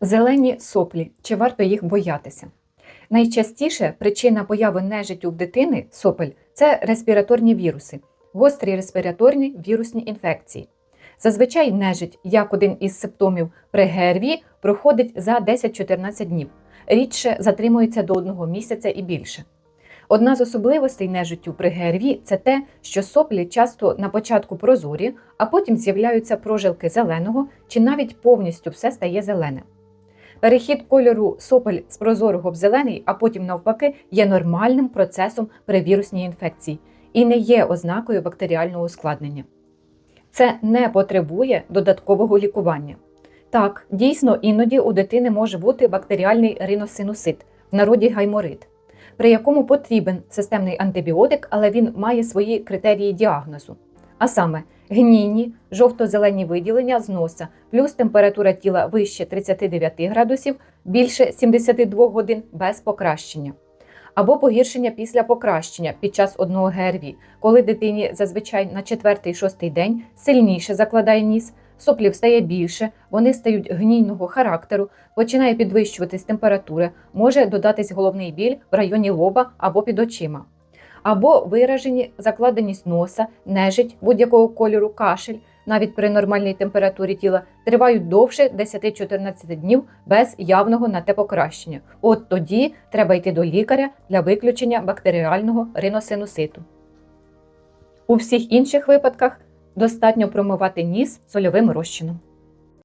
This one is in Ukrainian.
Зелені соплі. Чи варто їх боятися? Найчастіше причина появи нежиттю в дитини сопель це респіраторні віруси, гострі респіраторні вірусні інфекції. Зазвичай нежить, як один із симптомів при ГРВІ, проходить за 10-14 днів, рідше затримується до одного місяця і більше. Одна з особливостей нежиттю при ГРВІ – це те, що соплі часто на початку прозорі, а потім з'являються прожилки зеленого чи навіть повністю все стає зелене. Перехід кольору сопель з прозорого в зелений, а потім навпаки, є нормальним процесом при вірусній інфекції і не є ознакою бактеріального ускладнення. Це не потребує додаткового лікування. Так, дійсно, іноді у дитини може бути бактеріальний риносинусит, в народі гайморит, при якому потрібен системний антибіотик, але він має свої критерії діагнозу. А саме гнійні, жовто-зелені виділення з носа, плюс температура тіла вище 39 градусів, більше 72 годин без покращення. Або погіршення після покращення під час одного ГРВІ, коли дитині зазвичай на 4-6 день сильніше закладає ніс, соплів стає більше, вони стають гнійного характеру, починає підвищуватись температура, може додатись головний біль в районі лоба або під очима або виражені закладеність носа, нежить будь-якого кольору, кашель, навіть при нормальній температурі тіла, тривають довше 10-14 днів без явного на те покращення. От тоді треба йти до лікаря для виключення бактеріального риносинуситу. У всіх інших випадках достатньо промивати ніс сольовим розчином.